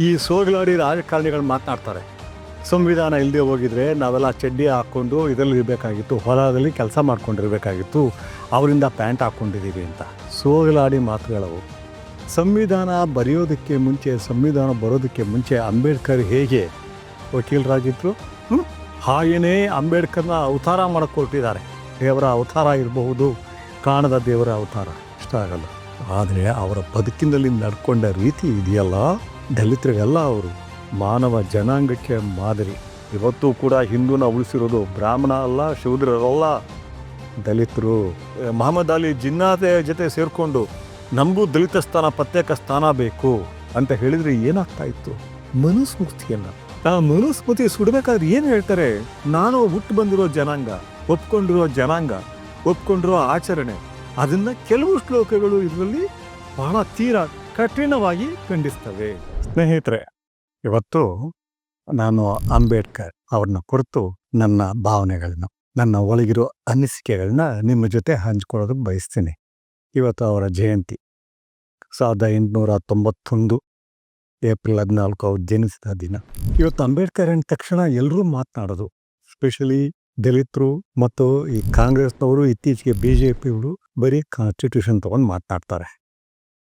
ಈ ಸೋಗಲಾಡಿ ರಾಜಕಾರಣಿಗಳು ಮಾತನಾಡ್ತಾರೆ. ಸಂವಿಧಾನ ಇಲ್ಲದೆ ಹೋಗಿದ್ರೆ ನಾವೆಲ್ಲ ಚಡ್ಡಿ ಹಾಕ್ಕೊಂಡು ಇದರಲ್ಲಿ ಇರಬೇಕಾಗಿತ್ತು, ಹೊಲದಲ್ಲಿ ಕೆಲಸ ಮಾಡ್ಕೊಂಡಿರಬೇಕಾಗಿತ್ತು, ಅವರಿಂದ ಪ್ಯಾಂಟ್ ಹಾಕ್ಕೊಂಡಿದ್ದೀವಿ ಅಂತ. ಸೋಗಲಾಡಿ ಮಾತುಗಳವು ಸಂವಿಧಾನ ಬರೆಯೋದಕ್ಕೆ ಮುಂಚೆ, ಸಂವಿಧಾನ ಬರೋದಕ್ಕೆ ಮುಂಚೆ ಅಂಬೇಡ್ಕರ್ ಹೇಗೆ ವಕೀಲರಾಗಿದ್ದರು? ಹಾಗೆಯೇ ಅಂಬೇಡ್ಕರ್ನ ಅವತಾರ ಮಾಡಕ್ಕೆ ಹೊರಟಿದ್ದಾರೆ ದೇವರ ಅವತಾರ ಇರಬಹುದು, ಕಾಣದ ದೇವರ ಅವತಾರ. ಇಷ್ಟ ಆಗಲ್ಲ. ಆದರೆ ಅವರ ಬದುಕಿನಲ್ಲಿ ನಡ್ಕೊಂಡ ರೀತಿ ಇದೆಯಲ್ಲ? ದಲಿತರಿಗೆಲ್ಲ ಅವರು ಮಾನವ ಜನಾಂಗಕ್ಕೆ ಮಾದರಿ. ಇವತ್ತು ಕೂಡ ಹಿಂದೂನ ಉಳಿಸಿರೋದು ಬ್ರಾಹ್ಮಣ ಅಲ್ಲ ಶೂದ್ರರಲ್ಲ ದಲಿತರು ಮಹಮ್ಮದ್ ಅಲಿ ಜಿನ್ನಾದ ಜೊತೆ ಸೇರಿಕೊಂಡು ನಮಗೂ ದಲಿತ ಸ್ಥಾನ, ಪ್ರತ್ಯೇಕ ಸ್ಥಾನ ಬೇಕು ಅಂತ ಹೇಳಿದರೆ ಏನಾಗ್ತಾ ಇತ್ತು? ಮನುಸ್ಮೃತಿಯನ್ನು ಆ ಮನುಸ್ಮೃತಿ ಸುಡಬೇಕಾದ್ರೆ ಏನು ಹೇಳ್ತಾರೆ? ನಾನು ಹುಟ್ಟು ಬಂದಿರೋ ಜನಾಂಗ, ಒಪ್ಕೊಂಡಿರೋ ಜನಾಂಗ, ಒಪ್ಕೊಂಡಿರೋ ಆಚರಣೆ. ಅದನ್ನು ಕೆಲವು ಶ್ಲೋಕಗಳು ಇದರಲ್ಲಿ ಬಹಳ ತೀರ ಕಠಿಣವಾಗಿ ಖಂಡಿಸ್ತವೆ. ಸ್ನೇಹಿತರೆ, ಇವತ್ತು ನಾನು ಅಂಬೇಡ್ಕರ್ ಅವ್ರನ್ನ ಕುರಿತು ನನ್ನ ಭಾವನೆಗಳನ್ನ, ನನ್ನ ಒಳಗಿರೋ ಅನಿಸಿಕೆಗಳನ್ನ ನಿಮ್ಮ ಜೊತೆ ಹಂಚ್ಕೊಳ್ಳೋದಕ್ಕೆ ಬಯಸ್ತೀನಿ. ಇವತ್ತು ಅವರ ಜಯಂತಿ. ಸಾವಿರದ ಎಂಟುನೂರ ತೊಂಬತ್ತೊಂದು ಏಪ್ರಿಲ್ ಹದಿನಾಲ್ಕು ಅವ್ರು ಜನಿಸಿದ ದಿನ. ಇವತ್ತು ಅಂಬೇಡ್ಕರ್ ಅಂದ ತಕ್ಷಣ ಎಲ್ಲರೂ ಮಾತನಾಡೋದು. ಸ್ಪೆಷಲಿ ದಲಿತರು ಮತ್ತು ಈ ಕಾಂಗ್ರೆಸ್ನವರು, ಇತ್ತೀಚೆಗೆ ಬಿ ಜೆ ಪಿಯವರು ಬರೀ ಕಾನ್ಸ್ಟಿಟ್ಯೂಷನ್ ತೊಗೊಂಡು ಮಾತನಾಡ್ತಾರೆ.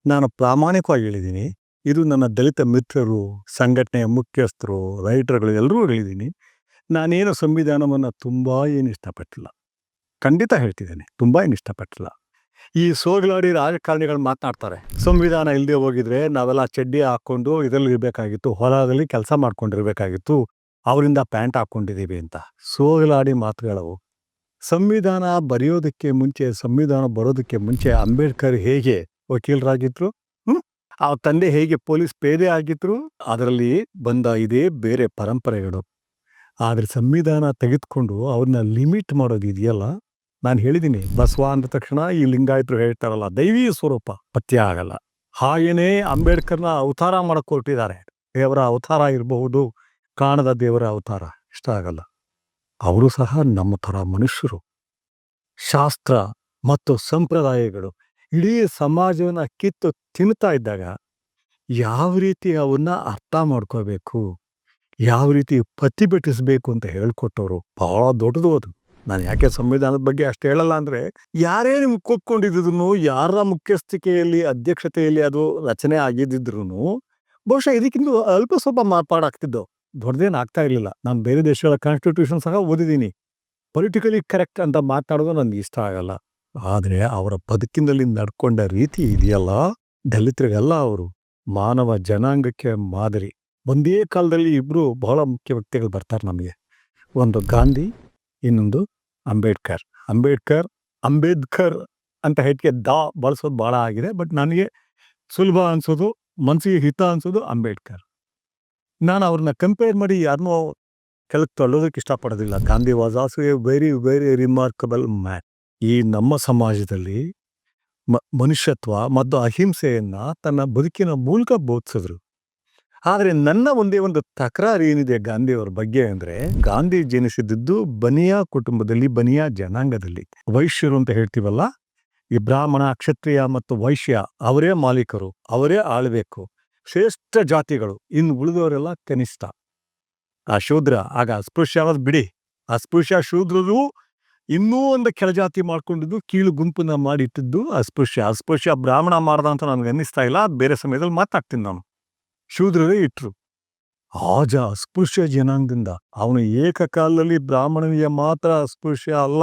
ನಾನು ಪ್ರಾಮಾಣಿಕವಾಗಿ ಹೇಳಿದ್ದೀನಿ. ಇದು ನನ್ನ ದಲಿತ ಮಿತ್ರರು, ಸಂಘಟನೆಯ ಮುಖ್ಯಸ್ಥರು, ರೈಟರ್ಗಳು ಎಲ್ಲರೂ ಹೇಳಿದ್ದೀನಿ. ನಾನೇನು ಸಂವಿಧಾನವನ್ನು ತುಂಬ ಏನು ಇಷ್ಟಪಟ್ಟಿಲ್ಲ. ಖಂಡಿತ ಹೇಳ್ತಿದ್ದೇನೆ, ತುಂಬ ಏನು ಇಷ್ಟಪಟ್ಟಿಲ್ಲ. ಈ ಸೋಗಲಾಡಿ ರಾಜಕಾರಣಿಗಳು ಮಾತನಾಡ್ತಾರೆ, ಸಂವಿಧಾನ ಇಲ್ಲದೆ ಹೋಗಿದ್ರೆ ನಾವೆಲ್ಲ ಚಡ್ಡಿ ಹಾಕ್ಕೊಂಡು ಇದರಲ್ಲಿ ಇರಬೇಕಾಗಿತ್ತು, ಹೊಲದಲ್ಲಿ ಕೆಲಸ ಮಾಡ್ಕೊಂಡಿರ್ಬೇಕಾಗಿತ್ತು, ಅವರಿಂದ ಪ್ಯಾಂಟ್ ಹಾಕ್ಕೊಂಡಿದ್ದೀವಿ ಅಂತ. ಸೋಗಲಾಡಿ ಮಾತುಗಳವು ಸಂವಿಧಾನ ಬರೆಯೋದಕ್ಕೆ ಮುಂಚೆ, ಸಂವಿಧಾನ ಬರೋದಕ್ಕೆ ಮುಂಚೆ ಅಂಬೇಡ್ಕರ್ ಹೇಗೆ ವಕೀಲರಾಗಿದ್ರು? ಆ ತಂದೆ ಹೇಗೆ ಪೊಲೀಸ್ ಪೇದೆ ಆಗಿದ್ರು, ಅದರಲ್ಲಿ ಬಂದ ಇದೇ ಬೇರೆ ಪರಂಪರೆಗಳು. ಆದ್ರೆ ಸಂವಿಧಾನ ತೆಗೆದುಕೊಂಡು ಅವ್ರನ್ನ ಲಿಮಿಟ್ ಮಾಡೋದು ಇದೆಯಲ್ಲ, ನಾನು ಹೇಳಿದ್ದೀನಿ ಬಸವ ಅಂದ ತಕ್ಷಣ ಈ ಲಿಂಗಾಯತರು ಹೇಳ್ತಾರಲ್ಲ, ದೈವೀ ಸ್ವರೂಪ ಪತ್ತೆ ಆಗಲ್ಲ. ಹಾಗೇನೇ ಅಂಬೇಡ್ಕರ್ನ ಅವತಾರ ಮಾಡಕ್ಕೆ ಹೊರಟಿದ್ದಾರೆ ದೇವರ ಅವತಾರ ಇರಬಹುದು, ಕಾಣದ ದೇವರ ಅವತಾರ, ಇಷ್ಟ ಆಗಲ್ಲ. ಅವರು ಸಹ ನಮ್ಮ ಥರ ಮನುಷ್ಯರು. ಶಾಸ್ತ್ರ ಮತ್ತು ಸಂಪ್ರದಾಯಗಳು ಇಡೀ ಸಮಾಜವನ್ನ ಕಿತ್ತು ತಿನ್ನುತ್ತಾ ಇದ್ದಾಗ ಯಾವ ರೀತಿ ಅವನ್ನ ಅರ್ಥ ಮಾಡ್ಕೋಬೇಕು, ಯಾವ ರೀತಿ ಪ್ರತಿಭಟಿಸಬೇಕು ಅಂತ ಹೇಳ್ಕೊಟ್ಟವರು ಬಹಳ ದೊಡ್ಡದು ಅದು. ನಾನು ಯಾಕೆ ಸಂವಿಧಾನದ ಬಗ್ಗೆ ಅಷ್ಟು ಹೇಳಲ್ಲ ಅಂದ್ರೆ ಯಾರೇ ನಿಮ್ಗೆ ಕೂತ್ಕೊಂಡಿದ್ರು ಯಾರ ಮುಖ್ಯಸ್ಥಿಕೆಯಲ್ಲಿ, ಅಧ್ಯಕ್ಷತೆಯಲ್ಲಿ ಅದು ರಚನೆ ಆಗಿದ್ದಿದ್ರು ಬಹುಶಃ ಇದಕ್ಕಿಂತ ಅಲ್ಪ ಸ್ವಲ್ಪ ಮಾರ್ಪಾಡಾಗ್ತಿದ್ದವು ದೊಡ್ಡದೇನು ಆಗ್ತಾ ಇರಲಿಲ್ಲ. ನಾನು ಬೇರೆ ದೇಶಗಳ ಕಾನ್ಸ್ಟಿಟ್ಯೂಷನ್ ಸಹ ಓದಿದ್ದೀನಿ. ಪೊಲಿಟಿಕಲಿ ಕರೆಕ್ಟ್ ಅಂತ ಮಾತಾಡೋದು ನನಗೆ ಇಷ್ಟ ಆಗಲ್ಲ. ಆದರೆ ಅವರ ಬದುಕಿನಲ್ಲಿ ನಡ್ಕೊಂಡ ರೀತಿ ಇದೆಯಲ್ಲ? ದಲಿತರಿಗೆಲ್ಲ ಅವರು ಮಾನವ ಜನಾಂಗಕ್ಕೆ ಮಾದರಿ. ಒಂದೇ ಕಾಲದಲ್ಲಿ ಇಬ್ಬರು ಬಹಳ ಮುಖ್ಯ ವ್ಯಕ್ತಿಗಳು ಬರ್ತಾರೆ ನಮಗೆ. ಒಂದು ಗಾಂಧಿ, ಇನ್ನೊಂದು ಅಂಬೇಡ್ಕರ್. ಅಂಬೇಡ್ಕರ್ ಅಂಬೇಡ್ಕರ್ ಅಂತ ಹೆಚ್ಚಿಗೆ ದಾ ಬಳಸೋದು ಭಾಳ ಆಗಿದೆ, ಬಟ್ ನನಗೆ ಸುಲಭ ಅನ್ಸೋದು ಮನಸ್ಸಿಗೆ ಹಿತ ಅನ್ಸೋದು ಅಂಬೇಡ್ಕರ್. ನಾನು ಅವ್ರನ್ನ ಕಂಪೇರ್ ಮಾಡಿ ಯಾರನ್ನೂ ಕೆಲಕ್ಕೆ ತಳ್ಳೋದಕ್ಕೆ ಇಷ್ಟಪಡೋದಿಲ್ಲ. Gandhi was also a very very remarkable man ಈ ನಮ್ಮ ಸಮಾಜದಲ್ಲಿ ಮನುಷ್ಯತ್ವ ಮತ್ತು ಅಹಿಂಸೆಯನ್ನ ತನ್ನ ಬದುಕಿನ ಮೂಲಕ ಬೋಧಿಸಿದ್ರು. ಆದರೆ ನನ್ನ ಒಂದೇ ಒಂದು ತಕರಾರು ಏನಿದೆ ಗಾಂಧಿಯವರ ಬಗ್ಗೆ ಅಂದ್ರೆ, ಗಾಂಧಿ ಜನಿಸಿದ್ದು ಬನಿಯಾ ಕುಟುಂಬದಲ್ಲಿ, ಬನಿಯಾ ಜನಾಂಗದಲ್ಲಿ. ವೈಶ್ಯರು ಅಂತ ಹೇಳ್ತೀವಲ್ಲ, ಈ ಬ್ರಾಹ್ಮಣ, ಕ್ಷತ್ರಿಯ ಮತ್ತು ವೈಶ್ಯ ಅವರೇ ಮಾಲೀಕರು, ಅವರೇ ಆಳ್ಬೇಕು. ಶ್ರೇಷ್ಠ ಜಾತಿಗಳು, ಇನ್ನು ಉಳಿದವರೆಲ್ಲ ಕನಿಷ್ಠ. ಆ ಶೂದ್ರ, ಆಗ ಅಸ್ಪೃಶ್ಯವಾದ ಬಿಡಿ. ಅಸ್ಪೃಶ್ಯ ಶೂದ್ರರು ಇನ್ನೂ ಒಂದು ಕೆಳಜಾತಿ ಮಾಡ್ಕೊಂಡಿದ್ದು, ಕೀಳು ಗುಂಪನ್ನ ಮಾಡಿಟ್ಟಿದ್ದು, ಅಸ್ಪೃಶ್ಯ. ಅಸ್ಪೃಶ್ಯ ಬ್ರಾಹ್ಮಣ ಮಾಡ್ದ ಅಂತ ನನಗೆ ಅನ್ನಿಸ್ತಾ ಇಲ್ಲ. ಅದು ಬೇರೆ ಸಮಯದಲ್ಲಿ ಮಾತಾಡ್ತೀನಿ ನಾನು. ಶೂದ್ರರೇ ಇಟ್ರು. ಆಜ ಅಸ್ಪೃಶ್ಯ ಜನಾಂಗದಿಂದ. ಅವನು ಏಕಕಾಲದಲ್ಲಿ ಬ್ರಾಹ್ಮಣನಿಗೆ ಮಾತ್ರ ಅಸ್ಪೃಶ್ಯ ಅಲ್ಲ.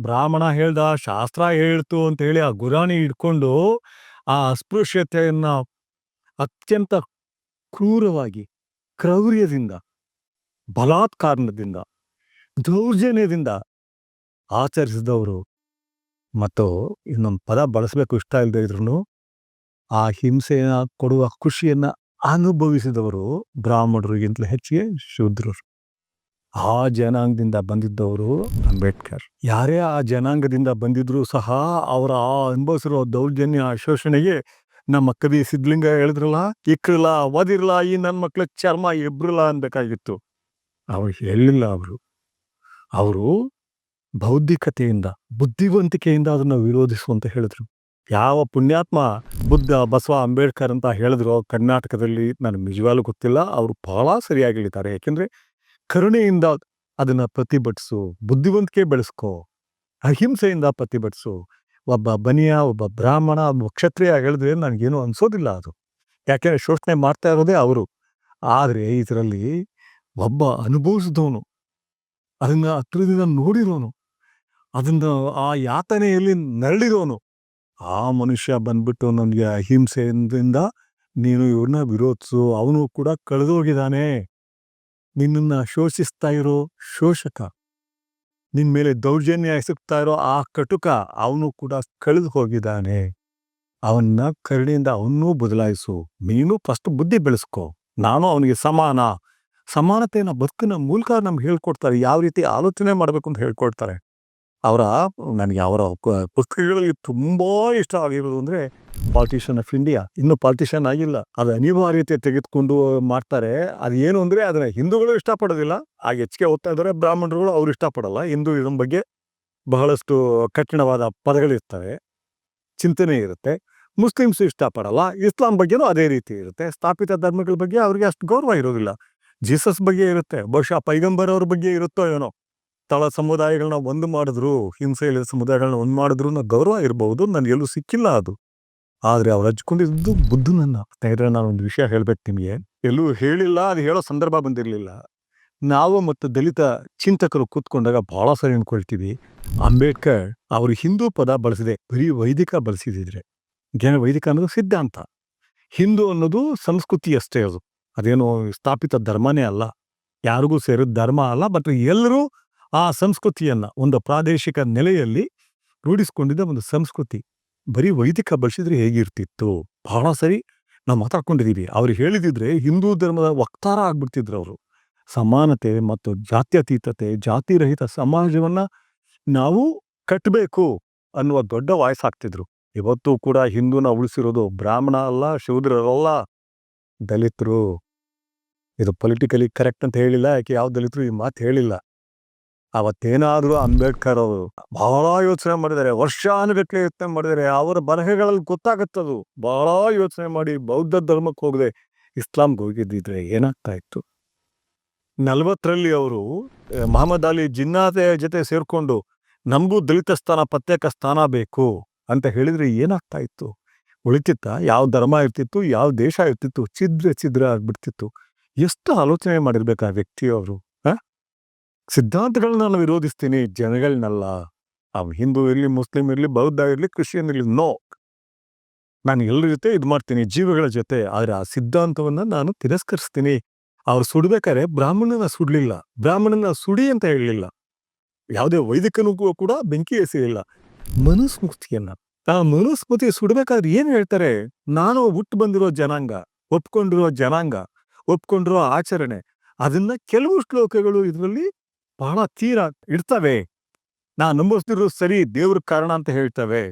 ಬ್ರಾಹ್ಮಣ ಹೇಳ್ದ, ಶಾಸ್ತ್ರ ಹೇಳ್ತು ಅಂತ ಹೇಳಿ ಆ ಗುರಾಣಿ ಇಟ್ಕೊಂಡು ಆ ಅಸ್ಪೃಶ್ಯತೆಯನ್ನ ಅತ್ಯಂತ ಕ್ರೂರವಾಗಿ, ಕ್ರೌರ್ಯದಿಂದ, ಬಲಾತ್ಕಾರದಿಂದ, ದೌರ್ಜನ್ಯದಿಂದ ಆಚರಿಸಿದವರು ಮತ್ತು ಇನ್ನೊಂದು ಪದ ಬಳಸಬೇಕು ಇಷ್ಟ ಇಲ್ಲದೆ ಇದ್ರೂ ಆ ಹಿಂಸೆಯನ್ನು ಕೊಡುವ ಖುಷಿಯನ್ನು ಅನುಭವಿಸಿದವರು ಬ್ರಾಹ್ಮಣರಿಗಿಂತಲೂ ಹೆಚ್ಚಿಗೆ ಶೂದ್ರರು. ಆ ಜನಾಂಗದಿಂದ ಬಂದಿದ್ದವರು ಅಂಬೇಡ್ಕರ್. ಯಾರೇ ಆ ಜನಾಂಗದಿಂದ ಬಂದಿದ್ರು ಸಹ ಅವರ ಆ ಅನುಭವಿಸಿರೋ ದೌರ್ಜನ್ಯ ಶೋಷಣೆಗೆ ನಮ್ಮ ಕವಿ ಸಿದ್ಲಿಂಗ ಹೇಳಿದ್ರಲ್ಲ ಇಕ್ರಲ್ಲ ಓದಿರಲ್ಲ ಈ ನನ್ನ ಮಕ್ಳ ಚರ್ಮ ಇಬ್ಬರಲ್ಲ ಅನ್ಬೇಕಾಗಿತ್ತು ಅವ್ರು ಹೇಳಿಲ್ಲ ಅವರು. ಅವರು ಬೌದ್ಧಿಕತೆಯಿಂದ, ಬುದ್ಧಿವಂತಿಕೆಯಿಂದ ಅದನ್ನು ವಿರೋಧಿಸು ಅಂತ ಹೇಳಿದ್ರು. ಯಾವ ಪುಣ್ಯಾತ್ಮ ಬುದ್ಧ, ಬಸವ, ಅಂಬೇಡ್ಕರ್ ಅಂತ ಹೇಳಿದ್ರು ಕರ್ನಾಟಕದಲ್ಲಿ ನನಗೆ ನಿಜವಾಗ್ಲೂ ಗೊತ್ತಿಲ್ಲ. ಅವರು ಬಹಳ ಸರಿಯಾಗಿ ಹೇಳಿದ್ದಾರೆ ಯಾಕೆಂದ್ರೆ ಕರುಣೆಯಿಂದ ಅದನ್ನ ಪ್ರತಿಭಟಿಸು, ಬುದ್ಧಿವಂತಿಕೆ ಬೆಳೆಸ್ಕೋ, ಅಹಿಂಸೆಯಿಂದ ಪ್ರತಿಭಟಿಸು. ಒಬ್ಬ ಬನಿಯ, ಒಬ್ಬ ಬ್ರಾಹ್ಮಣ, ಒಬ್ಬ ಕ್ಷತ್ರಿಯ ಹೇಳಿದ್ರೆ ನನಗೇನು ಅನ್ಸೋದಿಲ್ಲ ಅದು. ಯಾಕೆಂದ್ರೆ ಶೋಷಣೆ ಮಾಡ್ತಾ ಇರೋದೇ ಅವರು. ಆದರೆ ಇದರಲ್ಲಿ ಒಬ್ಬ ಅನುಭವಿಸಿದವನು. ಅದನ್ನು ಹತ್ರದಿಂದ ನೋಡಿರೋನು. ಅದನ್ನ ಆ ಯಾತನೆಯಲ್ಲಿ ನರಳಿರೋನು ಆ ಮನುಷ್ಯ ಬಂದ್ಬಿಟ್ಟು ನನಗೆ ಅಹಿಂಸೆಯಿಂದ ನೀನು ಇವ್ರನ್ನ ವಿರೋಧಿಸು, ಅವನು ಕೂಡ ಕಳೆದೋಗಿದ್ದಾನೆ. ನಿನ್ನನ್ನ ಶೋಷಿಸ್ತಾ ಇರೋ ಶೋಷಕ ನಿನ್ನ ಮೇಲೆ ದೌರ್ಜನ್ಯ ಎಸಗ್ತಾ ಇರೋ ಆ ಕಟುಕ, ಅವನು ಕೂಡ ಕಳೆದು ಹೋಗಿದ್ದಾನೆ ಅವನ್ನ ಕರುಣೆಯಿಂದ ಅವನ್ನೂ ಬದಲಾಯಿಸು. ನೀನು ಫಸ್ಟ್ ಬುದ್ಧಿ ಬೆಳೆಸ್ಕೊ. ನಾನು ಅವನಿಗೆ ಸಮಾನ. ಸಮಾನತೆಯನ್ನ ಬದುಕಿನ ಮೂಲಕ ನಮ್ಗೆ ಹೇಳ್ಕೊಡ್ತಾರೆ. ಯಾವ ರೀತಿ ಆಲೋಚನೆ ಮಾಡಬೇಕು ಅಂತ ಹೇಳ್ಕೊಡ್ತಾರೆ. ಅವರ, ನನಗೆ ಅವರ ಪುಸ್ತಕಗಳಲ್ಲಿ ತುಂಬಾ ಇಷ್ಟ ಆಗಿರೋದು ಅಂದರೆ ಪಾಲಿಟಿಷಿಯನ್ ಆಫ್ ಇಂಡಿಯಾ ಇನ್ನು ಪಾಲಿಟಿಷಿಯನ್ ಆಗಿಲ್ಲ. ಅದು ಅನಿವಾರ್ಯತೆ ತೆಗೆದುಕೊಂಡು ಮಾಡ್ತಾರೆ. ಅದು ಏನು ಅಂದರೆ ಅದನ್ನ ಹಿಂದೂಗಳು ಇಷ್ಟಪಡೋದಿಲ್ಲ. ಆಗ ಹೆಚ್ಚಿಗೆ ಓದ್ತಾ ಇದ್ದಾರೆ ಬ್ರಾಹ್ಮಣರುಗಳು ಅವರು ಇಷ್ಟಪಡಲ್ಲ. ಹಿಂದೂ ಇದರ ಬಗ್ಗೆ ಬಹಳಷ್ಟು ಕಠಿಣವಾದ ಪದಗಳಿರ್ತವೆ ಚಿಂತನೆ ಇರುತ್ತೆ. ಮುಸ್ಲಿಮ್ಸ್ ಇಷ್ಟಪಡಲ್ಲ. ಇಸ್ಲಾಂ ಬಗ್ಗೆನೂ ಅದೇ ರೀತಿ ಇರುತ್ತೆ. ಸ್ಥಾಪಿತ ಧರ್ಮಗಳ ಬಗ್ಗೆ ಅವ್ರಿಗೆ ಅಷ್ಟು ಗೌರವ ಇರೋದಿಲ್ಲ. ಜೀಸಸ್ ಬಗ್ಗೆ ಇರುತ್ತೆ. ಬಹುಶಃ ಪೈಗಂಬರ್ ಅವ್ರ ಬಗ್ಗೆ ಇರುತ್ತೋ ಏನೋ. ತಳ ಸಮುದಾಯಗಳನ್ನ ಒಂದು ಮಾಡಿದ್ರು ಹಿಂಸೆ ಇಲ್ಲದ ಸಮುದಾಯಗಳನ್ನ ಒಂದು ಮಾಡಿದ್ರು ಅನ್ನೋ ಗೌರವ ಇರಬಹುದು ನನ್ಗೆ ಎಲ್ಲೂ ಸಿಕ್ಕಿಲ್ಲ ಅದು. ಆದ್ರೆ ಅವ್ರು ಹಚ್ಕೊಂಡಿದ್ದು ಬುದ್ಧನನ್ನ ಸ್ನೇಹಿತರೆ, ನಾನು ಒಂದು ವಿಷಯ ಹೇಳ್ಬೇಕು ನಿಮಗೆ. ಎಲ್ಲೂ ಹೇಳಿಲ್ಲ, ಅದು ಹೇಳೋ ಸಂದರ್ಭ ಬಂದಿರಲಿಲ್ಲ. ನಾವು ಮತ್ತು ದಲಿತ ಚಿಂತಕರು ಕೂತ್ಕೊಂಡಾಗ ಭಾಳ ಸರಿ ಅನ್ಕೊಳ್ತೀವಿ. ಅಂಬೇಡ್ಕರ್ ಅವರು ಹಿಂದೂ ಪದ ಬಳಸಿದೆ, ಬರೀ ವೈದಿಕ ಬಳಸಿದಿದ್ರೆ. ಜನ ವೈದಿಕ ಅನ್ನೋದು ಸಿದ್ಧಾಂತ. ಹಿಂದೂ ಅನ್ನೋದು ಸಂಸ್ಕೃತಿ ಅಷ್ಟೇ ಅದು. ಅದೇನು ಸ್ಥಾಪಿತ ಧರ್ಮನೇ ಅಲ್ಲ. ಯಾರಿಗೂ ಸೇರಿದ ಧರ್ಮ ಅಲ್ಲ, ಬಟ್ ಎಲ್ಲರೂ ಆ ಸಂಸ್ಕೃತಿಯನ್ನ ಒಂದು ಪ್ರಾದೇಶಿಕ ನೆಲೆಯಲ್ಲಿ ರೂಢಿಸ್ಕೊಂಡಿದ್ದ ಒಂದು ಸಂಸ್ಕೃತಿ. ಬರೀ ವೈದಿಕ ಬಳಸಿದ್ರೆ ಹೇಗಿರ್ತಿತ್ತು? ಬಹಳ ಸರಿ ನಾವು ಮಾತಾಡ್ಕೊಂಡಿದ್ದೀವಿ ಅವ್ರು ಹೇಳಿದಿದ್ರೆ ಹಿಂದೂ ಧರ್ಮದ ವಕ್ತಾರ ಆಗ್ಬಿಡ್ತಿದ್ರು ಅವರು. ಸಮಾನತೆ ಮತ್ತು ಜಾತ್ಯತೀತತೆ, ಜಾತಿರಹಿತ ಸಮಾಜವನ್ನ ನಾವು ಕಟ್ಟಬೇಕು ಅನ್ನುವ ದೊಡ್ಡ ವಾಯ್ಸ್ ಆಗ್ತಿದ್ರು ಇವತ್ತು ಕೂಡ ಹಿಂದೂನ ಉಳಿಸಿರೋದು ಬ್ರಾಹ್ಮಣ ಅಲ್ಲ ಶೂದ್ರರಲ್ಲ ದಲಿತರು. ಇದು ಪೊಲಿಟಿಕಲಿ ಕರೆಕ್ಟ್ ಅಂತ ಹೇಳಿಲ್ಲ, ಯಾಕೆ ಯಾವ ದಲಿತರು ಈ ಮಾತು ಹೇಳಿಲ್ಲ. ಅವತ್ತೇನಾದ್ರೂ ಅಂಬೇಡ್ಕರ್ ಅವರು ಬಹಳ ಯೋಚನೆ ಮಾಡಿದ್ದಾರೆ ವರ್ಷಾನುಗಟ್ಲೆ ಯೋಚನೆ ಮಾಡಿದ್ದಾರೆ, ಅವರ ಬರಹಗಳಲ್ಲಿ ಗೊತ್ತಾಗತ್ತದು. ಬಹಳ ಯೋಚನೆ ಮಾಡಿ ಬೌದ್ಧ ಧರ್ಮಕ್ಕೆ ಹೋಗದೆ ಇಸ್ಲಾಂಗೆ ಹೋಗಿದ್ದಿದ್ರೆ ಏನಾಗ್ತಾ ಇತ್ತು? ನಲ್ವತ್ತರಲ್ಲಿ ಅವರು ಮಹಮ್ಮದ್ ಅಲಿ ಜಿನ್ನಾತೆ ಜೊತೆ ಸೇರ್ಕೊಂಡು ನಮಗೂ ದಲಿತ ಸ್ಥಾನ, ಪ್ರತ್ಯೇಕ ಸ್ಥಾನ ಬೇಕು ಅಂತ ಹೇಳಿದ್ರೆ ಏನಾಗ್ತಾ ಇತ್ತು? ಉಳಿತಿತ್ತ? ಯಾವ ಧರ್ಮ ಇರ್ತಿತ್ತು? ಯಾವ ದೇಶ ಇರ್ತಿತ್ತು? ಛಿದ್ರ ಛಿದ್ರ ಆಗ್ಬಿಡ್ತಿತ್ತು. ಎಷ್ಟು ಆಲೋಚನೆ ಮಾಡಿರ್ಬೇಕು ಆ ವ್ಯಕ್ತಿಯವರು? ಸಿದ್ಧಾಂತಗಳನ್ನ ನಾನು ವಿರೋಧಿಸ್ತೀನಿ. ಜನಗಳನ್ನಲ್ಲ ಅವ್ ಹಿಂದೂ ಇರ್ಲಿ, ಮುಸ್ಲಿಂ ಇರ್ಲಿ, ಬೌದ್ಧ ಇರ್ಲಿ, ಕ್ರಿಶ್ಚಿಯನ್ ಇರಲಿ, ನೋ. ನಾನು ಎಲ್ಲರ ಜೊತೆ ಇದು ಮಾಡ್ತೀನಿ, ಜೀವಗಳ ಜೊತೆ. ಆದರೆ ಆ ಸಿದ್ಧಾಂತವನ್ನ ನಾನು ತಿರಸ್ಕರಿಸ್ತೀನಿ. ಅವ್ರು ಸುಡ್ಬೇಕಾದ್ರೆ ಬ್ರಾಹ್ಮಣನ ಸುಡ್ಲಿಲ್ಲ. ಬ್ರಾಹ್ಮಣನ ಸುಡಿ ಅಂತ ಹೇಳಲಿಲ್ಲ. ಯಾವುದೇ ವೈದಿಕನೂ ಕೂಡ ಬೆಂಕಿ ಎಸಿಲಿಲ್ಲ ಮನುಸ್ಮೃತಿಯನ್ನ. ಆ ಮನುಸ್ಮೃತಿ ಸುಡ್ಬೇಕಾದ್ರೆ ಏನ್ ಹೇಳ್ತಾರೆ? ನಾನು ಹುಟ್ಟು ಬಂದಿರೋ ಜನಾಂಗ, ಒಪ್ಕೊಂಡಿರೋ ಜನಾಂಗ, ಒಪ್ಕೊಂಡಿರೋ ಆಚರಣೆ. ಅದನ್ನ ಕೆಲವು ಶ್ಲೋಕಗಳು ಇದರಲ್ಲಿ ಬಹಳ ತೀರ ಇಡ್ತವೆ. ನಾ ನಂಬಿಸ್ತಿರೋ ಸರಿ ದೇವ್ರ ಕಾರಣ ಅಂತ ಹೇಳ್ತವೆ.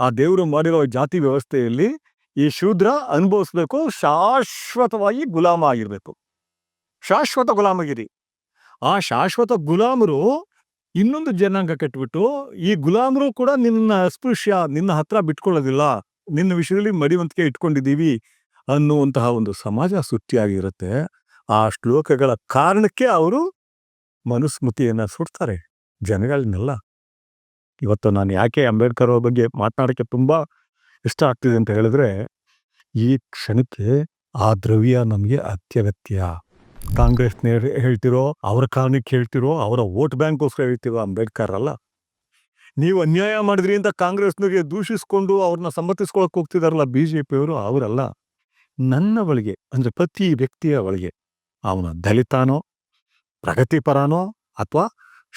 ಆ ದೇವರು ಮಾಡಿರೋ ಜಾತಿ ವ್ಯವಸ್ಥೆಯಲ್ಲಿ ಈ ಶೂದ್ರ ಅನುಭವಿಸ್ಬೇಕು, ಶಾಶ್ವತವಾಗಿ ಗುಲಾಮ ಆಗಿರ್ಬೇಕು. ಶಾಶ್ವತ ಗುಲಾಮಗಿರಿ. ಆ ಶಾಶ್ವತ ಗುಲಾಮರು ಇನ್ನೊಂದು ಜನಾಂಗ ಕಟ್ಬಿಟ್ಟು, ಈ ಗುಲಾಮರು ಕೂಡ ನಿನ್ನ ಅಸ್ಪೃಶ್ಯ, ನಿನ್ನ ಹತ್ರ ಬಿಟ್ಕೊಳ್ಳೋದಿಲ್ಲ. ನಿನ್ನ ವಿಷಯದಲ್ಲಿ ಮಡಿವಂತಿಕೆ ಇಟ್ಕೊಂಡಿದ್ದೀವಿ ಅನ್ನುವಂತಹ ಒಂದು ಸಮಾಜ ಸೃಷ್ಟಿಯಾಗಿರುತ್ತೆ. ಆ ಶ್ಲೋಕಗಳ ಕಾರಣಕ್ಕೆ ಅವರು ಮನುಸ್ಮೃತಿಯನ್ನ ಸುಡ್ತಾರೆ ಜನಗಳನ್ನೆಲ್ಲ ಇವತ್ತು ನಾನು ಯಾಕೆ ಅಂಬೇಡ್ಕರ್ ಅವ್ರ ಬಗ್ಗೆ ಮಾತನಾಡೋಕ್ಕೆ ತುಂಬಾ ಇಷ್ಟ ಆಗ್ತಿದೆ ಅಂತ ಹೇಳಿದ್ರೆ, ಈ ಕ್ಷಣಕ್ಕೆ ಆ ದ್ರವ್ಯ ನಮಗೆ ಅತ್ಯಗತ್ಯ. ಕಾಂಗ್ರೆಸ್ ಹೇಳ್ತಿರೋ, ಅವರ ಕಾರಣಕ್ಕೆ ಹೇಳ್ತಿರೋ, ಅವರ ವೋಟ್ ಬ್ಯಾಂಕ್ಗೋಸ್ಕರ ಹೇಳ್ತಿರೋ ಅಂಬೇಡ್ಕರ್ ಅಲ್ಲ. ನೀವು ಅನ್ಯಾಯ ಮಾಡಿದ್ರಿ ಅಂತ ಕಾಂಗ್ರೆಸ್ನವರಿಗೆ ದೂಷಿಸ್ಕೊಂಡು ಅವ್ರನ್ನ ಸಮರ್ಥಿಸ್ಕೊಳಕ್ ಹೋಗ್ತಿದಾರಲ್ಲ ಬಿಜೆಪಿಯವರು, ಅವರಲ್ಲ. ನನ್ನ ಒಳಗೆ ಅಂದ್ರೆ ಪ್ರತಿ ವ್ಯಕ್ತಿಯ ಒಳಗೆ ಅವನ ದಲಿತಾನೋ ಪ್ರಗತಿಪರನೋ ಅಥವಾ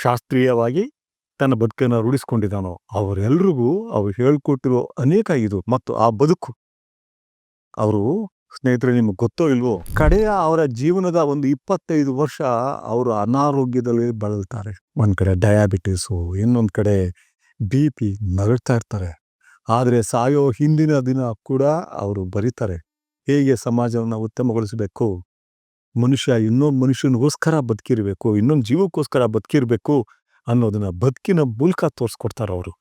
ಶಾಸ್ತ್ರೀಯವಾಗಿ ತನ್ನ ಬದುಕನ್ನು ರೂಢಿಸ್ಕೊಂಡಿದ್ದಾನೋ ಅವರೆಲ್ರಿಗೂ ಅವ್ರು ಹೇಳ್ಕೊಟ್ಟಿರೋ ಅನೇಕ ಇದು ಮತ್ತು ಆ ಬದುಕು. ಅವರು ಸ್ನೇಹಿತರೆ ನಿಮ್ಗೆ ಗೊತ್ತೋ ಇಲ್ವೋ? ಕಡೆಯ ಅವರ ಜೀವನದ ಒಂದು ಇಪ್ಪತ್ತೈದು ವರ್ಷ ಅವರು ಅನಾರೋಗ್ಯದಲ್ಲಿ ಬಳಲ್ತಾರೆ. ಒಂದು ಕಡೆ ಡಯಾಬಿಟಿಸು, ಇನ್ನೊಂದು ಕಡೆ ಬಿ ಪಿ ನಗಳ್ತಾ ಇರ್ತಾರೆ. ಆದ್ರೆ ಸಾಯೋ ಹಿಂದಿನ ದಿನ ಕೂಡ ಅವರು ಬರೀತಾರೆ. ಹೇಗೆ ಸಮಾಜವನ್ನ ಉತ್ತಮಗೊಳಿಸಬೇಕು? ಮನುಷ್ಯ ಇನ್ನೊಂದು ಮನುಷ್ಯನಿಗೋಸ್ಕರ ಬದುಕಿರ್ಬೇಕು, ಇನ್ನೊಂದು ಜೀವಕ್ಕೋಸ್ಕರ ಬದುಕಿರ್ಬೇಕು ಅನ್ನೋದನ್ನ ಬದುಕಿನ ಮೂಲಕ ತೋರಿಸ್ಕೊಡ್ತಾರೆ ಅವರು.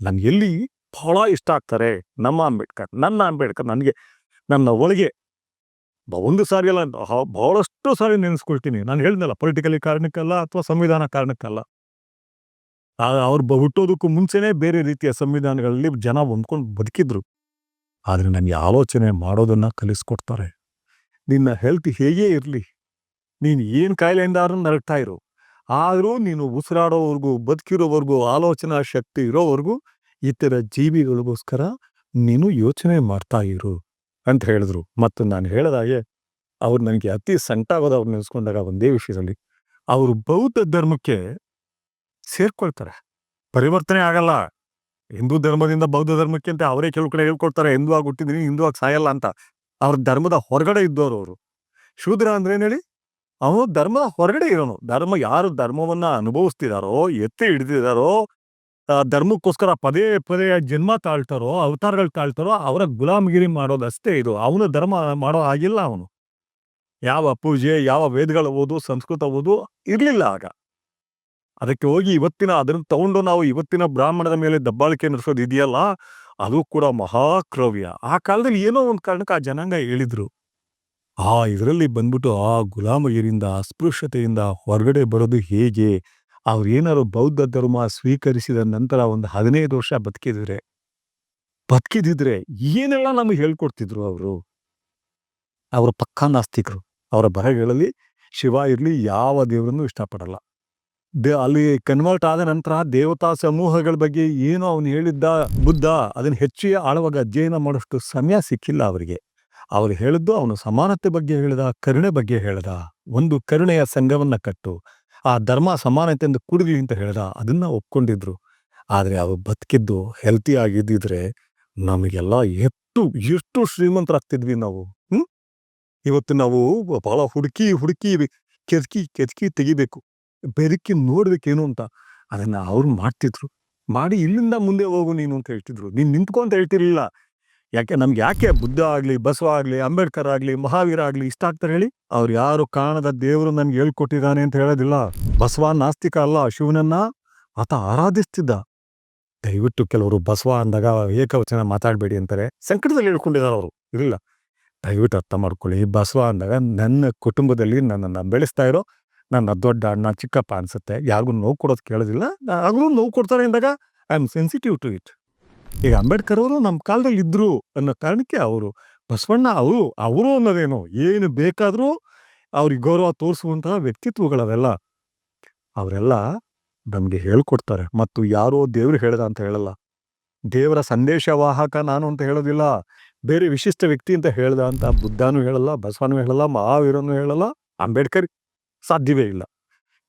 ನನ್ಗೆ ಎಲ್ಲಿ ಬಹಳ ಇಷ್ಟ ಆಗ್ತಾರೆ ನಮ್ಮ ಅಂಬೇಡ್ಕರ್, ನನ್ನ ಅಂಬೇಡ್ಕರ್ ನನಗೆ, ನನ್ನ ಒಳಗೆ. ಒಂದು ಸಾರಿ ಅಲ್ಲ ಬಹಳಷ್ಟು ಸಾರಿ ನೆನೆಸ್ಕೊಳ್ತೀನಿ. ನಾನು ಹೇಳ್ದಲ್ಲ ಪೊಲಿಟಿಕಲಿ ಕಾರಣಕ್ಕಲ್ಲ ಅಥವಾ ಸಂವಿಧಾನ ಕಾರಣಕ್ಕಲ್ಲ. ಅವ್ರು ಹುಟ್ಟೋದಕ್ಕೂ ಮುಂಚೆನೇ ಬೇರೆ ರೀತಿಯ ಸಂವಿಧಾನಗಳಲ್ಲಿ ಜನ ಹೊಂದ್ಕೊಂಡು ಬದುಕಿದ್ರು. ಆದ್ರೆ ನನಗೆ ಆಲೋಚನೆ ಮಾಡೋದನ್ನ ಕಲಿಸ್ಕೊಡ್ತಾರೆ. ನಿನ್ನ ಹೆಲ್ತ್ ಹೇಗೇ ಇರಲಿ, ನೀನು ಏನು ಕಾಯಿಲೆಯಿಂದ ನರಗ್ತಾ ಇರು. ಆದರೂ ನೀನು ಉಸಿರಾಡೋವರೆಗೂ, ಬದುಕಿರೋವರೆಗೂ, ಆಲೋಚನಾ ಶಕ್ತಿ ಇರೋವರೆಗೂ, ಇತರ ಜೀವಿಗಳಿಗೋಸ್ಕರ ನೀನು ಯೋಚನೆ ಮಾಡ್ತಾ ಇರು ಅಂತ ಹೇಳಿದ್ರು. ಮತ್ತು ನಾನು ಹೇಳಿದಾಗೆ ಅವ್ರು ನನಗೆ ಅತಿ ಸಂಟಾಗೋದು ಅವ್ರು ನೆನೆಸ್ಕೊಂಡಾಗ ಒಂದೇ ವಿಷಯದಲ್ಲಿ, ಅವರು ಬೌದ್ಧ ಧರ್ಮಕ್ಕೆ ಸೇರ್ಕೊಳ್ತಾರೆ. ಪರಿವರ್ತನೆ ಆಗಲ್ಲ. ಹಿಂದೂ ಧರ್ಮದಿಂದ ಬೌದ್ಧ ಧರ್ಮಕ್ಕೆ ಅಂತ ಅವರೇ ಕೆಲವು ಕಡೆ ಹೇಳ್ಕೊಡ್ತಾರೆ, ಹಿಂದೂ ಆಗಿ ಹುಟ್ಟಿದೀನಿ, ಹಿಂದೂ ಆಗಿ ಸಾಯಲ್ಲ ಅಂತ. ಅವ್ರ ಧರ್ಮದ ಹೊರಗಡೆ ಇದ್ದವರು ಅವರು. ಶೂದ್ರ ಅಂದ್ರೆ ಹೇಳಿ? ಅವನು ಧರ್ಮದ ಹೊರಗಡೆ ಇರೋನು. ಧರ್ಮ ಯಾರು ಧರ್ಮವನ್ನ ಅನುಭವಿಸ್ತಿದಾರೋ, ಎತ್ತಿ ಹಿಡಿದಿದಾರೋ ಧರ್ಮಕ್ಕೋಸ್ಕರ ಪದೇ ಪದೇ ಜನ್ಮ ತಾಳ್ತಾರೋ, ಅವತಾರಗಳು ತಾಳ್ತಾರೋ, ಅವರ ಗುಲಾಮಗಿರಿ ಮಾಡೋದಷ್ಟೇ ಇದು. ಅವನು ಧರ್ಮ ಮಾಡೋ ಆಗಿಲ್ಲ ಅವನು. ಯಾವ ಪೂಜೆ, ಯಾವ ವೇದಗಳು ಓದು, ಸಂಸ್ಕೃತ ಓದು ಇರ್ಲಿಲ್ಲ ಆಗ. ಅದಕ್ಕೆ ಹೋಗಿ ಇವತ್ತಿನ ಅದನ್ನು ತಗೊಂಡು ನಾವು ಇವತ್ತಿನ ಬ್ರಾಹ್ಮಣದ ಮೇಲೆ ದಬ್ಬಾಳಿಕೆ ನಡೆಸೋದು ಇದೆಯಲ್ಲ ಅದು ಕೂಡ ಮಹಾಕ್ರವ್ಯ. ಆ ಕಾಲದಲ್ಲಿ ಏನೋ ಒಂದು ಕಾರಣಕ್ಕೆ ಆ ಜನಾಂಗ ಹೇಳಿದ್ರು. ಆ ಇದರಲ್ಲಿ ಬಂದ್ಬಿಟ್ಟು ಆ ಗುಲಾಮಗಿರಿಂದ ಅಸ್ಪೃಶ್ಯತೆಯಿಂದ ಹೊರಗಡೆ ಬರೋದು ಹೇಗೆ? ಅವ್ರೇನಾದ್ರು ಬೌದ್ಧ ಧರ್ಮ ಸ್ವೀಕರಿಸಿದ ನಂತರ ಒಂದು ಹದಿನೈದು ವರ್ಷ ಬದುಕಿದ್ರೆ? ಬದುಕಿದಿದ್ರೆ ಏನೆಲ್ಲ ನಮಗೆ ಹೇಳ್ಕೊಡ್ತಿದ್ರು ಅವರು? ಅವರ ಪಕ್ಕಾ ನಾಸ್ತಿಕರು. ಅವರ ಬರಹಗಳಲ್ಲಿ ಶಿವ ಇರ್ಲಿ, ಯಾವ ದೇವರನ್ನು ಇಷ್ಟಪಡಲ್ಲ. ದೇ ಅಲ್ಲಿ ಕನ್ವರ್ಟ್ ಆದ ನಂತರ ದೇವತಾ ಸಮೂಹಗಳ ಬಗ್ಗೆ ಏನು ಅವನು ಹೇಳಿದ್ದ ಬುದ್ಧ, ಅದನ್ನು ಹೆಚ್ಚು ಆಳವಾಗಿ ಅಧ್ಯಯನ ಮಾಡೋಷ್ಟು ಸಮಯ ಸಿಕ್ಕಿಲ್ಲ ಅವರಿಗೆ. ಅವರು ಹೇಳಿದ್ದು ಅವನು ಸಮಾನತೆ ಬಗ್ಗೆ ಹೇಳಿದ, ಕರುಣೆ ಬಗ್ಗೆ ಹೇಳ್ದ, ಒಂದು ಕರುಣೆಯ ಸಂಘವನ್ನ ಕಟ್ಟು, ಆ ಧರ್ಮ ಸಮಾನತೆಯಿಂದ ಕುಡಿದ್ವಿ ಅಂತ ಹೇಳ್ದ, ಅದನ್ನ ಒಪ್ಕೊಂಡಿದ್ರು. ಆದರೆ ಅವರು ಬದುಕಿದ್ದು ಹೆಲ್ತಿ ಆಗಿದ್ದಿದ್ರೆ ನಮಗೆಲ್ಲ ಎಷ್ಟು ಎಷ್ಟು ಶ್ರೀಮಂತರಾಗ್ತಿದ್ವಿ ನಾವು, ಹ್ಮ್? ಇವತ್ತು ನಾವು ಬಹಳ ಹುಡುಕಿ ಹುಡುಕಿ ಕೆದಕಿ ಕೆದಕಿ ತೆಗಿಬೇಕು. ಬೆದಕಿ ನೋಡ್ಬೇಕೇನು ಅಂತ. ಅದನ್ನ ಅವ್ರು ಮಾಡ್ತಿದ್ರು. ಮಾಡಿ ಇಲ್ಲಿಂದ ಮುಂದೆ ಹೋಗು ನೀನು ಅಂತ ಹೇಳ್ತಿದ್ರು. ನೀನ್ ನಿಂತ್ಕೊ ಅಂತ ಹೇಳ್ತಿರ್ಲಿಲ್ಲ. ಯಾಕೆ ನಮ್ಗೆ ಯಾಕೆ ಬುದ್ಧ ಆಗ್ಲಿ, ಬಸವ ಆಗ್ಲಿ, ಅಂಬೇಡ್ಕರ್ ಆಗ್ಲಿ, ಮಹಾವೀರ ಆಗಲಿ ಇಷ್ಟ ಆಗ್ತಾರೆ ಹೇಳಿ? ಅವ್ರು ಯಾರು ಕಾಣದ ದೇವರು ನನ್ಗೆ ಹೇಳ್ಕೊಟ್ಟಿದ್ದಾನೆ ಅಂತ ಹೇಳೋದಿಲ್ಲ. ಬಸವ ನಾಸ್ತಿಕ ಅಲ್ಲ, ಶಿವನನ್ನ ಆತ ಆರಾಧಿಸ್ತಿದ್ದ. ದಯವಿಟ್ಟು ಕೆಲವರು ಬಸವ ಅಂದಾಗ ಏಕವಚನ ಮಾತಾಡಬೇಡಿ ಅಂತಾರೆ. ಸಂಕಟದಲ್ಲಿ ಹೇಳ್ಕೊಂಡಿದ್ದಾರೆ ಅವರು. ಇರಲಿಲ್ಲ ದಯವಿಟ್ಟು ಅರ್ಥ ಮಾಡ್ಕೊಳ್ಳಿ. ಬಸವ ಅಂದಾಗ ನನ್ನ ಕುಟುಂಬದಲ್ಲಿ ನನ್ನನ್ನು ಬೆಳೆಸ್ತಾ ಇರೋ ನನ್ನ ದೊಡ್ಡ ಅಣ್ಣ, ಚಿಕ್ಕಪ್ಪ ಅನ್ಸುತ್ತೆ. ಯಾರಿಗೂ ನೋವು ಕೊಡೋದು ಕೇಳೋದಿಲ್ಲ. ಆಗಲೂ ನೋವು ಕೊಡ್ತಾರೆ ಅಂದಾಗ, I am sensitive to it. ಈಗ ಅಂಬೇಡ್ಕರ್ ಅವರು ನಮ್ಮ ಕಾಲದಲ್ಲಿ ಇದ್ದರು ಅನ್ನೋ ಕಾರಣಕ್ಕೆ ಅವರು, ಬಸವಣ್ಣ ಅವರು ಅವರು ಅನ್ನೋದೇನು, ಏನು ಬೇಕಾದರೂ ಅವ್ರಿಗೆ ಗೌರವ ತೋರಿಸುವಂತಹ ವ್ಯಕ್ತಿತ್ವಗಳವೆಲ್ಲ. ಅವರೆಲ್ಲ ನಮಗೆ ಹೇಳ್ಕೊಡ್ತಾರೆ. ಮತ್ತು ಯಾರೋ ದೇವರು ಹೇಳ್ದ ಅಂತ ಹೇಳಲ್ಲ. ದೇವರ ಸಂದೇಶವಾಹಕ ನಾನು ಅಂತ ಹೇಳೋದಿಲ್ಲ. ಬೇರೆ ವಿಶಿಷ್ಟ ವ್ಯಕ್ತಿ ಅಂತ ಹೇಳ್ದ ಅಂತ ಬುದ್ಧನೂ ಹೇಳಲ್ಲ, ಬಸವನೂ ಹೇಳಲ್ಲ, ಮಹಾವೀರನೂ ಹೇಳಲ್ಲ, ಅಂಬೇಡ್ಕರ್ ಸಾಧ್ಯವೇ ಇಲ್ಲ.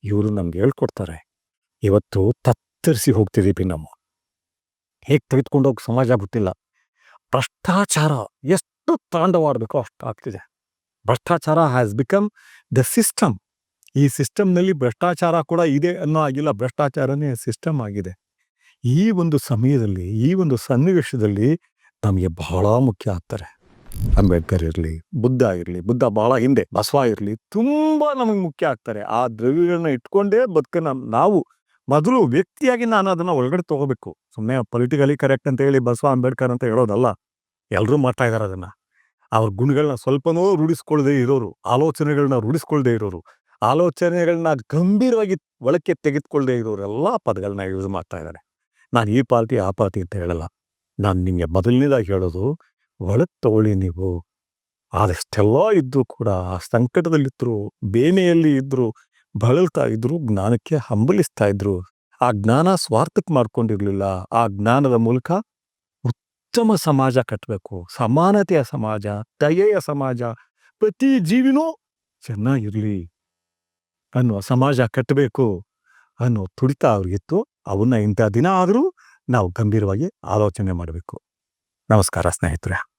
ಇವರು ನಮ್ಗೆ ಹೇಳ್ಕೊಡ್ತಾರೆ. ಇವತ್ತು ತತ್ತರಿಸಿ ಹೋಗ್ತಿದೀವಿ ನಾವು ಹೇಗೆ ತೆಗೆದುಕೊಂಡೋಗ ಸಮಾಜ ಗೊತ್ತಿಲ್ಲ. ಭ್ರಷ್ಟಾಚಾರ ಎಷ್ಟು ತಾಂಡವಾಡಬೇಕೋ ಅಷ್ಟು ಆಗ್ತಿದೆ. ಭ್ರಷ್ಟಾಚಾರ ಹ್ಯಾಸ್ ಬಿಕಮ್ ದ ಸಿಸ್ಟಮ್ ಈ ಸಿಸ್ಟಮ್ನಲ್ಲಿ ಭ್ರಷ್ಟಾಚಾರ ಕೂಡ ಇದೆ ಅನ್ನೋ ಆಗಿಲ್ಲ ಭ್ರಷ್ಟಾಚಾರನೇ ಸಿಸ್ಟಮ್ ಆಗಿದೆ. ಈ ಒಂದು ಸಮಯದಲ್ಲಿ, ಈ ಒಂದು ಸನ್ನಿವೇಶದಲ್ಲಿ ನಮಗೆ ಬಹಳ ಮುಖ್ಯ ಆಗ್ತಾರೆ. ಅಂಬೇಡ್ಕರ್ ಇರಲಿ, ಬುದ್ಧ ಇರಲಿ, ಬುದ್ಧ ಬಹಳ ಹಿಂದೆ, ಬಸವ ಇರಲಿ, ತುಂಬಾ ನಮಗೆ ಮುಖ್ಯ ಆಗ್ತಾರೆ. ಆ ದ್ರವ್ಯಗಳನ್ನ ಇಟ್ಕೊಂಡೇ ಬದುಕನ್ನ ನಾವು ಮೊದಲು ವ್ಯಕ್ತಿಯಾಗಿ ನಾನು ಅದನ್ನ ಒಳಗಡೆ ತಗೋಬೇಕು. ಸುಮ್ಮನೆ ಪೊಲಿಟಿಕಲಿ ಕರೆಕ್ಟ್ ಅಂತ ಹೇಳಿ ಬಸವ ಅಂಬೇಡ್ಕರ್ ಅಂತ ಹೇಳೋದಲ್ಲ ಎಲ್ಲರೂ ಮಾಡ್ತಾ ಇದ್ದಾರೆ ಅದನ್ನ. ಅವ್ರ ಗುಣಗಳನ್ನ ಸ್ವಲ್ಪನೂ ರೂಢಿಸ್ಕೊಳ್ಳದೆ ಇರೋರು ಆಲೋಚನೆಗಳನ್ನ ರೂಢಿಸ್ಕೊಳ್ಳದೆ ಇರೋರು ಆಲೋಚನೆಗಳನ್ನ ಗಂಭೀರವಾಗಿ ಒಳಕ್ಕೆ ತೆಗೆದುಕೊಳ್ಳದೆ ಇರೋರು ಎಲ್ಲ ಪದಗಳನ್ನ ಯೂಸ್ ಮಾಡ್ತಾ ಇದ್ದಾರೆ ನಾನು ಈ ಪಾರ್ಟಿ, ಆ ಪಾರ್ಟಿ ಅಂತ ಹೇಳಲ್ಲ. ನಾನು ನಿಮಗೆ ಮೊದಲನೇದಾಗಿ ಹೇಳೋದು ಒಳಗೆ ತಗೊಳ್ಳಿ ನೀವು. ಆದಷ್ಟೆಲ್ಲ ಇದ್ದರೂ ಕೂಡ ಆ ಸಂಕಟದಲ್ಲಿದ್ರು, ಬೇನೆಯಲ್ಲಿ ಇದ್ರು, ಬಳಲ್ತಾ ಇದ್ರು, ಜ್ಞಾನಕ್ಕೆ ಹಂಬಲಿಸ್ತಾ ಇದ್ರು, ಆ ಜ್ಞಾನ ಸ್ವಾರ್ಥಕ್ಕೆ ಮಾಡ್ಕೊಂಡಿರ್ಲಿಲ್ಲ, ಆ ಜ್ಞಾನದ ಮೂಲಕ ಉತ್ತಮ ಸಮಾಜ ಕಟ್ಟಬೇಕು ಸಮಾನತೆಯ ಸಮಾಜ, ದಯೆಯ ಸಮಾಜ, ಪ್ರತಿ ಜೀವಿನೂ ಚೆನ್ನಾಗಿರ್ಲಿ ಅನ್ನುವ ಸಮಾಜ ಕಟ್ಟಬೇಕು ಅನ್ನೋ ತುಡಿತ ಅವ್ರಿಗಿತ್ತು ಅವನ್ನ ಇಂಥ ದಿನ ಆದರೂ ನಾವು ಗಂಭೀರವಾಗಿ ಆಲೋಚನೆ ಮಾಡಬೇಕು. ನಮಸ್ಕಾರ ಸ್ನೇಹಿತರೆ.